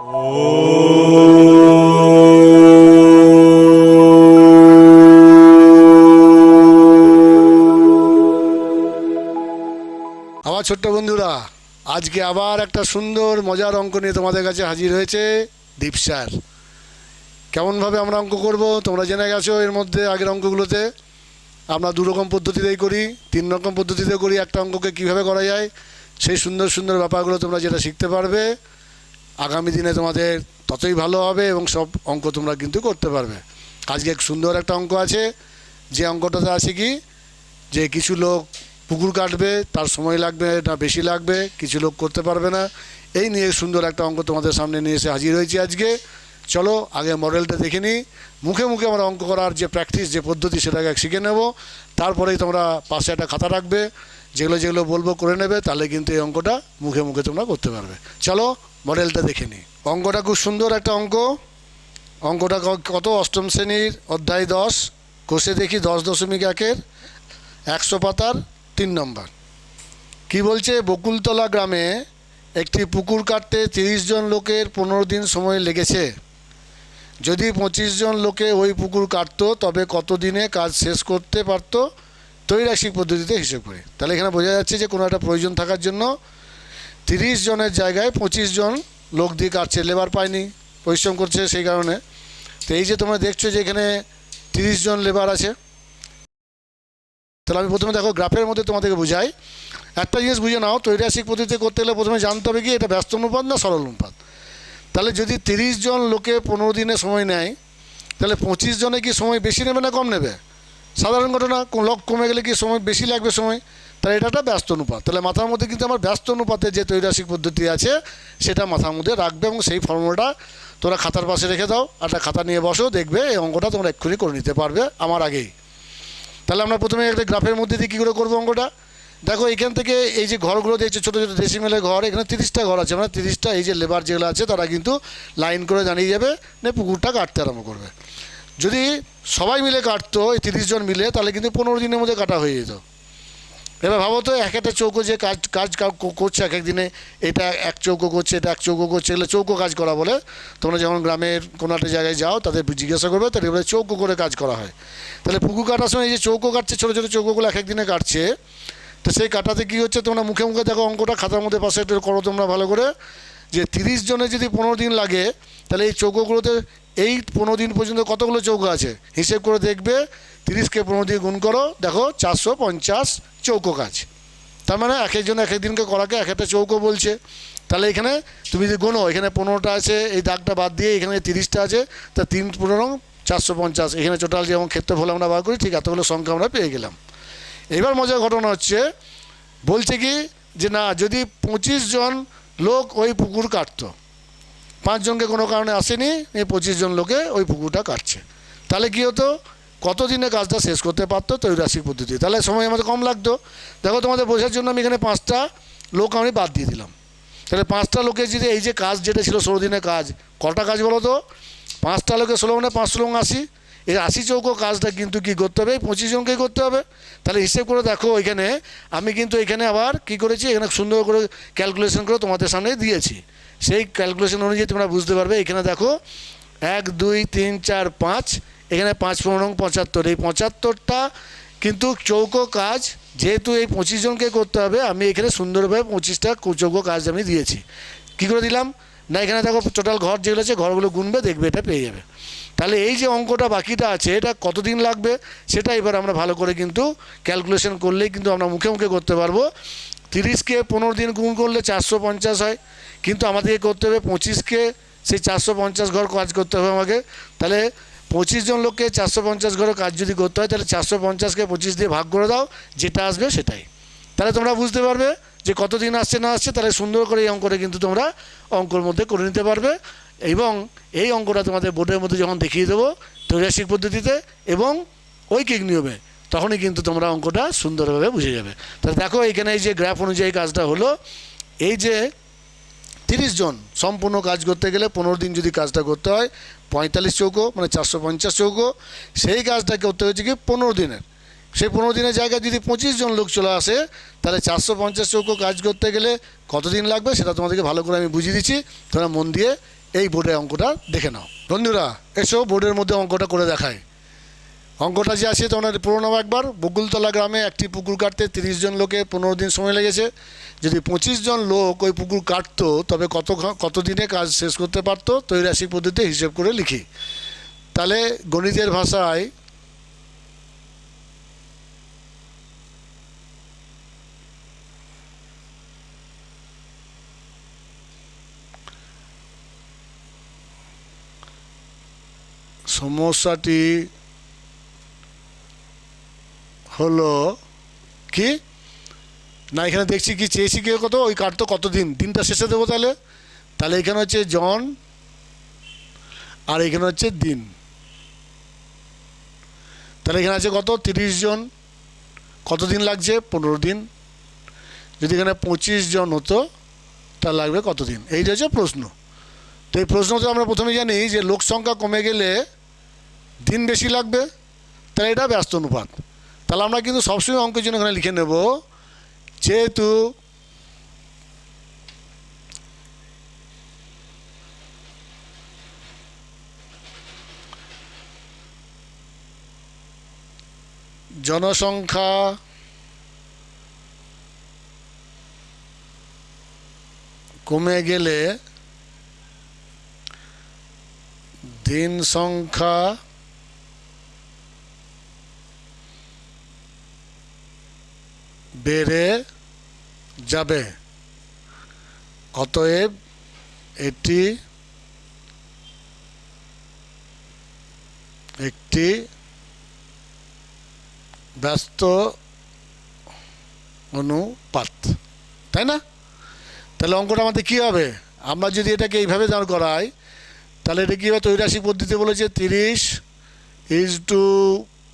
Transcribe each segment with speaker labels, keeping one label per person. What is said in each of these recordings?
Speaker 1: আমার ছোট্ট বন্ধুরা, আজকে আবার একটা সুন্দর, মজার অঙ্ক নিয়ে তোমাদের কাছে হাজির হয়েছে দীপ স্যার। কেমনভাবে আমরা অঙ্ক করব, তোমরা জেনে গেছো এর মধ্যে আগের অঙ্কগুলোতে। আমরা দু রকম পদ্ধতিতেই করি, তিন রকম পদ্ধতিতে করি, একটা অঙ্ককে কীভাবে করা যায়, সেই সুন্দর সুন্দর ব্যাপারগুলো তোমরা যেটা শিখতে পারবে। আগামী দিনে তোমাদের ততই ভালো হবে এবং সব অঙ্ক তোমরা কিন্তু করতে পারবে। আজকে এক সুন্দর একটা অঙ্ক আছে। যে অঙ্কটাতে আছে কি? যে কিছু লোক পুকুর কাটবে, তার সময় লাগবে না, বেশি লাগবে, কিছু লোক করতে পারবে না। এই নিয়ে সুন্দর একটা অঙ্ক তোমাদের সামনে নিয়ে এসে হাজির হয়েছি আজকে। চলো, আগে মডেলটা দেখে নিই। মুখে মুখে আমরা অঙ্ক করার যে প্র্যাকটিস যে পদ্ধতি, সেটাকে শিখে নেব। তারপরেই তোমরা পাশে একটা খাতা রাখবে। যেগুলো যেগুলো বলব করে নেবে, তাহলে কিন্তু এই অঙ্কটা মুখে মুখে তোমরা করতে পারবে। চলো মডেলটা দেখে নিই অঙ্কটা খুব সুন্দর একটা অঙ্ক। অঙ্কটা কত অষ্টম শ্রেণির? অধ্যায় দশ। কোষে দেখি দশ দশমিক একের। একশো পাতার তিন নম্বর। কি বলছে? বকুলতলা গ্রামে একটি পুকুর কাটতে তিরিশ জন লোকের পনেরো দিন সময় লেগেছে। যদি পঁচিশ জন লোকে ওই পুকুর কাটতো, তবে কত দিনে কাজ শেষ করতে পারতো? তৈরাসিক পদ্ধতিতে হিসেব করে। তাহলে এখানে বোঝা যাচ্ছে যে কোনো একটা প্রয়োজন থাকার জন্য তিরিশ জনের জায়গায় পঁচিশ জন লোক দিয়ে কাটছে লেবার পায়নি, পরিশ্রম করছে সেই কারণে। তো এই যে তোমরা দেখছ যে এখানে তিরিশ জন লেবার আছে, তাহলে আমি প্রথমে দেখো গ্রাফের মধ্যে তোমাদেরকে বুঝাই। একটা জিনিস বুঝে নাও তৈরাসিক পদ্ধতিতে করতে গেলে প্রথমে জানতে হবে কি, এটা ব্যস্ত অনুপাত না সরল অনুপাত? তাহলে যদি তিরিশ জন লোকে পনেরো দিনে সময় নেয়, তাহলে পঁচিশ জনে কি সময় বেশি নেবে না কম নেবে? সাধারণ ঘটনা লোক কমে গেলে কি সময় বেশি লাগবে সময়? তাহলে এটা একটা ব্যস্ত অনুপাত। তাহলে মাথার মধ্যে কিন্তু আমার ব্যস্ত অনুপাতে যে তৈরাসিক পদ্ধতি আছে, সেটা মাথার মধ্যে রাখবে এবং সেই ফর্মুলাটা তোরা খাতার পাশে রেখে দাও। একটা খাতা নিয়ে বসো, দেখবে এই অঙ্কটা তোমরা এক্ষুনি করে নিতে পারবে আমার আগেই। তাহলে আমরা প্রথমে একটা গ্রাফের মধ্যে দিয়ে কী করে করব অঙ্কটা? দেখো, এখান থেকে এই যে ঘরগুলো দেখছ ছোটো ছোটো ডেসিমেলের ঘর, এখানে তিরিশটা ঘর আছে। মানে তিরিশটা এই যে লেবার যেগুলো আছে, তারা কিন্তু লাইন করে দাঁড়িয়ে যাবে নে পুকুরটা কাটতে আরম্ভ করবে। যদি সবাই মিলে কাটতো, এই তিরিশ জন মিলে, তাহলে কিন্তু পনেরো দিনের মধ্যে কাটা হয়ে যেত। এবার ভাবো তো, এক একটা চৌকো যে কাজ কাজ করছে এক এক দিনে এটা এক চৌকো করছে, এটা এক চৌকো করছে, এগুলো চৌকো কাজ করা বলে তোমরা যখন গ্রামের কোনো একটা জায়গায় যাও, তাদের জিজ্ঞাসা করবে, তাহলে এবারে চৌকো করে কাজ করা হয়। তাহলে পুকুর কাটার সময় এই যে চৌকো কাটছে, ছোটো ছোটো চৌকোগুলো এক এক দিনে কাটছে, তো সেই কাটাতে কী হচ্ছে, তোমরা মুখে মুখে দেখো অঙ্কটা খাতার মধ্যে পাশে একটু করো তোমরা ভালো করে, যে তিরিশ জনে যদি পনেরো দিন লাগে, তাহলে এই চৌকোগুলোতে এই পনেরো দিন পর্যন্ত কতগুলো চৌকো আছে? হিসেব করে দেখবে তিরিশকে পনেরো দিয়ে গুণ করো, দেখো, চারশো পঞ্চাশ চৌকো কাজ। তার মানে এক একজন এক একদিনকে করাকে এক একটা চৌকো বলছে। তাহলে এখানে তুমি যদি গোনো, এখানে পনেরোটা আছে, এই দাগটা বাদ দিয়ে এখানে তিরিশটা আছে, তা তিন পনেরো চারশো পঞ্চাশ। এখানে টোটাল যেমন ক্ষেত্রফল আমরা বার করি, ঠিক এতগুলো সংখ্যা আমরা পেয়ে গেলাম। এবার মজার ঘটনা হচ্ছে, বলছে কি যে না, যদি পঁচিশ জন লোক ওই পুকুর কাটতো পাঁচজনকে কোনো কারণে আসেনি, এই পঁচিশ জন লোকে ওই পুকুরটা কাটছে। তাহলে কী হতো? কত দিনে কাজটা শেষ করতে পারতো? তৈরাসিক পদ্ধতি। তাহলে সময় আমাদের কম লাগতো। দেখো, তোমাদের বোঝার জন্য আমি এখানে পাঁচটা লোক আমি বাদ দিয়ে দিলাম। তাহলে পাঁচটা লোকের যদি এই যে কাজ যেটা ছিল ষোলো দিনের কাজ, কটা কাজ বলো তো? পাঁচটা লোকের ষোলো মানে পাঁচশো লোক আশি। এই আশি চৌকো কাজটা কিন্তু কি করতে হবে? পঁচিশ জনকেই করতে হবে। তাহলে হিসেব করে দেখো এখানে, আমি কিন্তু এখানে আবার কি করেছি? এখানে সুন্দর করে ক্যালকুলেশন করে তোমাদের সামনে দিয়েছি। সেই ক্যালকুলেশন অনুযায়ী তোমরা বুঝতে পারবে। এখানে দেখো, এক, দুই, তিন, চার, পাঁচ এখানে পাঁচ পনেরো পঁচাত্তর। এই পঁচাত্তরটা কিন্তু চৌকো কাজ, যেহেতু এই পঁচিশ জনকে করতে হবে, আমি এখানে সুন্দরভাবে পঁচিশটা চৌকো কাজ আমি দিয়েছি। কী করে দিলাম? না, এখানে দেখো টোটাল ঘর যেগুলো আছে, ঘরগুলো গুনবে, দেখবে এটা পেয়ে যাবে। তাহলে এই যে অঙ্কটা বাকিটা আছে, এটা কতদিন লাগবে? সেটা এবার আমরা ভালো করে কিন্তু ক্যালকুলেশন করলেই কিন্তু আমরা মুখে মুখে করতে পারব। তিরিশকে পনেরো দিন গুণ করলে চারশো পঞ্চাশ হয়। কিন্তু আমাদেরকে করতে হবে পঁচিশকে, সেই চারশো পঞ্চাশ ঘর কাজ করতে হবে আমাকে। তাহলে পঁচিশ জন লোককে চারশো পঞ্চাশ ঘরের কাজ যদি করতে হয়, তাহলে চারশো পঞ্চাশকে পঁচিশ দিয়ে ভাগ করে দাও, যেটা আসবে সেটাই। তাহলে তোমরা বুঝতে পারবে যে কতদিন আসছে না আসছে, তাহলে সুন্দর করে এই অঙ্কটা কিন্তু তোমরা অঙ্কর মধ্যে করে নিতে পারবে। এবং এই অঙ্কটা তোমাদের বোর্ডের মধ্যে যখন দেখিয়ে দেবো ত্রৈরাসিক পদ্ধতিতে এবং ঐকিক নিয়মে, তখনই কিন্তু তোমরা অঙ্কটা সুন্দরভাবে বুঝে যাবে। তাহলে দেখো এখানে এই যে গ্রাফ অনুযায়ী কাজটা হলো, এই যে তিরিশ জন সম্পূর্ণ কাজ করতে গেলে পনেরো দিন যদি কাজটা করতে হয় পঁয়তাল্লিশ চৌকো মানে চারশো পঞ্চাশ চৌকো। সেই কাজটা করতে হয়েছে কি পনেরো দিনের। সেই পনেরো দিনের জায়গায় যদি পঁচিশ জন লোক চলে আসে, তাহলে চারশো পঞ্চাশ চৌকো কাজ করতে গেলে কতদিন লাগবে সেটা তোমাদেরকে ভালো করে আমি বুঝিয়ে দিচ্ছি। তোমরা মন দিয়ে এই বোর্ডের অঙ্কটা দেখে নাও। বন্ধুরা, এসো বোর্ডের মধ্যে অঙ্কটা করে দেখায় অঙ্কটা যে আছে, তোমরা পড়ে নাও একবার। বকুলতলা গ্রামে একটি পুকুর কাটতে তিরিশ জন লোকে পনেরো দিন সময় লেগেছে। যদি পঁচিশ জন লোক ওই পুকুর কাটতো, তবে কত কত দিনে কাজ শেষ করতে পারতো? তৈরাসিক পদ্ধতিতে হিসেব করে লিখি। তাহলে গণিতের ভাষায় সমস্যাটি হলো কি? না, এখানে দেখছি কি, চেয়েছি কি কত? ওই কাটতো কত দিন দিনটা শেষে দেবো তাহলে? তাহলে এখানে হচ্ছে জন, আর এখানে হচ্ছে দিন। তাহলে এখানে আছে কত? তিরিশ জন। কত দিন লাগছে? পনেরো দিন। যদি এখানে পঁচিশ জন হতো, তাহলে লাগবে কত দিন এইটা হচ্ছে প্রশ্ন। তো এই প্রশ্ন তো আমরা প্রথমে জানি যে লোক সংখ্যা কমে গেলে দিন বেশি লাগবে। তাহলে এটা ব্যস্ত অনুপাত। তাহলে আমরা কিন্তু সবসময় অঙ্কের জন্য এখানে লিখে নেব, যেহেতু জনসংখ্যা কমে গেলে দিন সংখ্যা বেড়ে যাবে। অতএব এটি একটি ব্যস্ত অনুপাত। তাই না? তাহলে অঙ্কটা আমাদের কী হবে? আমরা যদি এটাকে এইভাবে দাঁড় করাই, তাহলে এটা কী হবে? তৈরাসিক পদ্ধতিতে বলেছে তিরিশ ইজ টু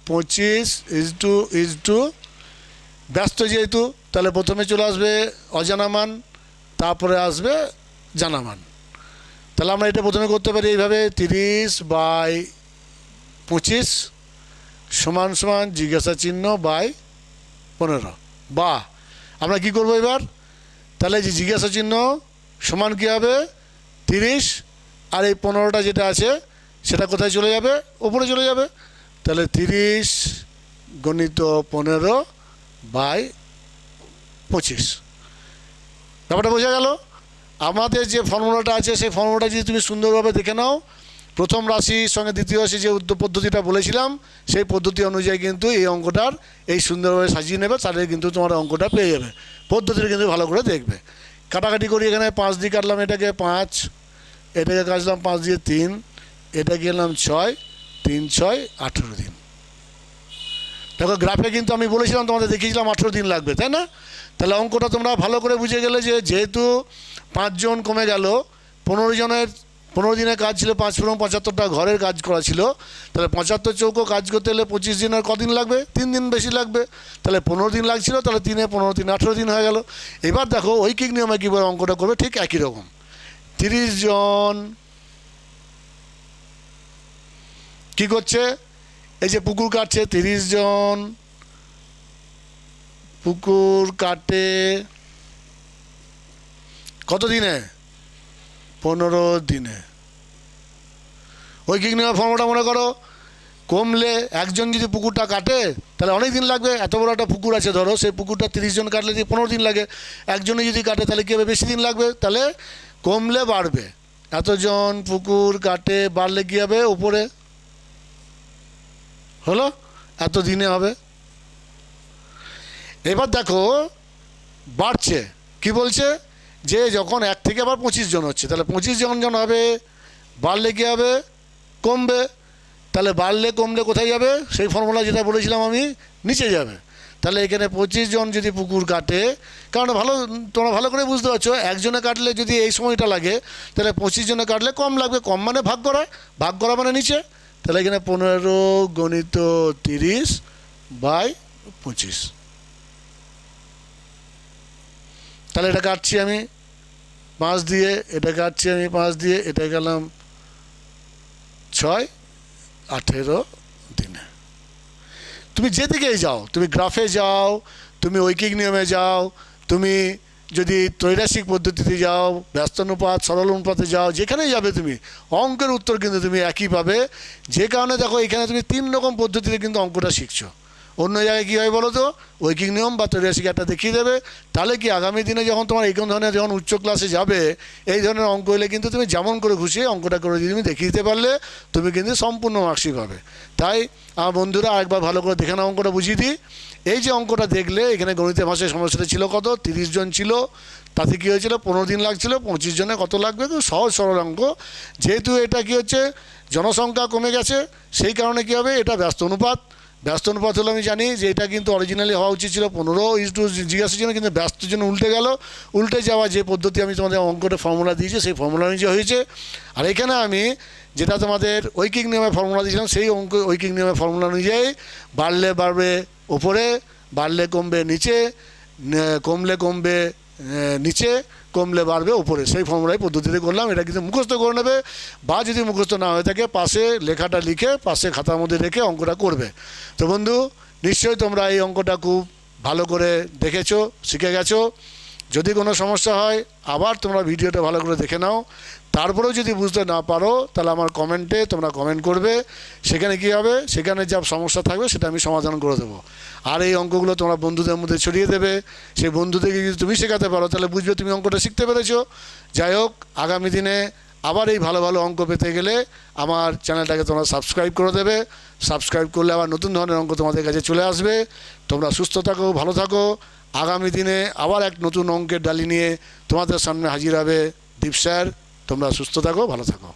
Speaker 1: পঁচিশ ইজ টু ইজ টু ব্যস্ত যেহেতু, তাহলে প্রথমে চলে আসবে অজানা মান, তারপরে আসবে জানামান তাহলে আমরা এটা প্রথমে করতে পারি এইভাবে, তিরিশ বাই পঁচিশ সমান সমান জিজ্ঞাসা চিহ্ন বাই পনেরো। বা আমরা কি করব এবার? তাহলে যে জিজ্ঞাসা চিহ্ন সমান কী হবে? তিরিশ। আর এই পনেরোটা যেটা আছে, সেটা কোথায় চলে যাবে? ওপরে চলে যাবে। তাহলে তিরিশ গণিত পনেরো বাই পঁচিশ। ব্যাপারটা বোঝা গেল? আমাদের যে ফর্মুলাটা আছে, সেই ফর্মুলাটা যদি তুমি সুন্দরভাবে দেখে নাও, প্রথম রাশির সঙ্গে দ্বিতীয় রাশি যে উদ্যোগ পদ্ধতিটা বলেছিলাম, সেই পদ্ধতি অনুযায়ী কিন্তু এই অঙ্কটার এই সুন্দরভাবে সাজিয়ে নেবে, তাহলে কিন্তু তোমার অঙ্কটা পেয়ে যাবে। পদ্ধতিটা কিন্তু ভালো করে দেখবে। কাটাকাটি করি এখানে পাঁচ দিয়ে কাটলাম, এটাকে পাঁচ, এটাকে কাটলাম পাঁচ দিয়ে তিন এটা গেলাম ছয়, তিন, ছয়, আঠেরো দিন। দেখো গ্রাফে কিন্তু আমি বলেছিলাম তোমাদের, দেখিয়েছিলাম আঠেরো দিন লাগবে, তাই না? তাহলে অঙ্কটা তোমরা ভালো করে বুঝে গেলে যে যেহেতু পাঁচজন কমে গেল, পনেরো জনের, পনেরো দিনের কাজ ছিল পাঁচ পনেরো পঁচাত্তরটা ঘরের কাজ করা ছিল, তাহলে পঁচাত্তর চৌকো কাজ করতে হলে পঁচিশ দিনের কদিন লাগবে? তিন দিন বেশি লাগবে। তাহলে পনেরো দিন লাগছিল, তাহলে তিনে পনেরো দিন আঠেরো দিন হয়ে গেল। এবার দেখো, ঐকিক নিয়মে কীভাবে অঙ্কটা করবে, ঠিক একই রকম। তিরিশ জন কি করছে? এই যে পুকুর কাটছে, তিরিশ জন। পুকুর কাটে কত দিনে? পনেরো দিনে। ঐকিক নিয়মের ফর্মটা মনে করো, কমলে একজন যদি পুকুরটা কাটে, তাহলে অনেক দিন লাগবে, এত বড় একটা পুকুর আছে ধরো, সেই পুকুরটা তিরিশ জন কাটলে যদি পনেরো দিন লাগে। একজনে যদি কাটে, তাহলে কী হবে, বেশি দিন লাগবে? তাহলে কমলে বাড়বে। এতজন পুকুর কাটে, বাড়লে কী হবে? উপরে হলো? এত দিনে হবে। এবার দেখো, বাড়ছে। কি বলছে? যে যখন এক থেকে আবার পঁচিশ জন হচ্ছে, তাহলে পঁচিশ জন জন হবে, বাড়লে কী হবে? কমবে। তাহলে বাড়লে, কমলে কোথায় যাবে? সেই ফর্মুলা যেটা বলেছিলাম আমি, নিচে যাবে। তাহলে এখানে পঁচিশ জন যদি পুকুর কাটে, কারণ ভালো, তোমরা ভালো করে বুঝতে পারছ, একজনে কাটলে যদি এই সময়টা লাগে, তাহলে পঁচিশ জনে কাটলে কম লাগবে। কম মানে ভাগ করা। ভাগ করা মানে নিচে। তাহলে এখানে পনেরো গণিত তিরিশ বাই পঁচিশ। তাহলে এটা কাটছি আমি। পাঁচ দিয়ে এটা কাটছি আমি, পাঁচ দিয়ে এটা গেলাম ছয়, আঠেরো দিনে। তুমি যেদিকেই যাও, তুমি গ্রাফে যাও, তুমি ঐকিক নিয়মে যাও, তুমি যদি ত্রৈরাসিক পদ্ধতিতে যাও ব্যস্ত অনুপাত সরল অনুপাতে যাও, যেখানেই যাবে তুমি, অঙ্কের উত্তর কিন্তু তুমি একই পাবে। যে কারণে দেখো, এখানে তুমি তিন রকম পদ্ধতিতে কিন্তু অঙ্কটা শিখছো। অন্য জায়গায় কী হয় বলো তো? ঐকিক নিয়ম বা ত্রৈরাসিক একটা দেখিয়ে দেবে। তাহলে কি আগামী দিনে যখন তোমার এই ধরনের যখন উচ্চ ক্লাসে যাবে, এই ধরনের অঙ্ক হলে কিন্তু তুমি যেমন করে খুশি অঙ্কটা করে যদি তুমি দেখিয়ে দিতে পারলে, তুমি কিন্তু সম্পূর্ণ মার্কসই পাবে। তাই, আমার বন্ধুরা আরেকবার ভালো করে দেখে নাও অঙ্কটা বুঝিয়ে দিই। এই যে অঙ্কটা দেখলে, এখানে গণিতের ভাষায় সমস্যাটা ছিল কত? তিরিশ জন ছিল। তাতে কী হয়েছিল? পনেরো দিন লাগছিল, পঁচিশ জনে কত লাগবে? সহজ সরল অঙ্ক। যেহেতু এটা কি হচ্ছে? জনসংখ্যা কমে গেছে, সেই কারণে কী হবে? এটা ব্যস্ত অনুপাত। ব্যস্ত অনুপাত হলো আমি জানি যে এটা কিন্তু অরিজিনালি হওয়া উচিত ছিল পনেরো। ইস টু জিজ্ঞাসার জন্য কিন্তু ব্যস্তের জন্য উল্টে গেল। উল্টে যাওয়া যে পদ্ধতি আমি তোমাদের অঙ্কটা ফর্মুলা দিয়েছি, সেই ফর্মুলা অনুযায়ী হয়েছে। আর এখানে আমি যেটা তোমাদের ঐকিক নিয়মে ফর্মুলা দিয়েছিলাম, সেই অঙ্ক ঐকিক নিয়মে ফর্মুলা অনুযায়ী বাড়লে বাড়বে ওপরে বাড়লে কমবে নিচে কমলে কমবে নিচে, কমলে বাড়বে ওপরে সেই ফর্মুলাই পদ্ধতিতে করলাম, এটা কিন্তু মুখস্থ করে নেবে বা যদি মুখস্থ না হয়ে থাকে, পাশে লেখাটা লিখে, পাশে খাতার মধ্যে রেখে অঙ্কটা করবে। তো বন্ধু, নিশ্চয়ই তোমরা এই অঙ্কটা খুব ভালো করে দেখেছ, শিখে গেছো। যদি কোনো সমস্যা হয়, আবার তোমরা ভিডিওটা ভালো করে দেখে নাও। তারপরেও যদি বুঝতে না পারো, তাহলে আমার কমেন্টে তোমরা কমেন্ট করবে। সেখানে কি হবে? সেখানে যা সমস্যা থাকবে, সেটা আমি সমাধান করে দেবো। আর এই অঙ্কগুলো তোমরা বন্ধুদের মধ্যে ছড়িয়ে দেবে। সেই বন্ধুদেরকে যদি তুমি শেখাতে পারো, তাহলে বুঝবে তুমি অঙ্কটা শিখতে পেরেছ। যাই হোক, আগামী দিনে আবার এই ভালো ভালো অঙ্ক পেতে গেলে আমার চ্যানেলটাকে তোমরা সাবস্ক্রাইব করে দেবে। সাবস্ক্রাইব করলে আবার নতুন ধরনের অঙ্ক তোমাদের কাছে চলে আসবে। তোমরা সুস্থ থাকো, ভালো থাকো। আগামী দিনে আবার এক নতুন অঙ্কের ডালি নিয়ে তোমাদের সামনে হাজির হবে দীপ স্যার। তোমরা সুস্থ থাকো, ভালো থাকো।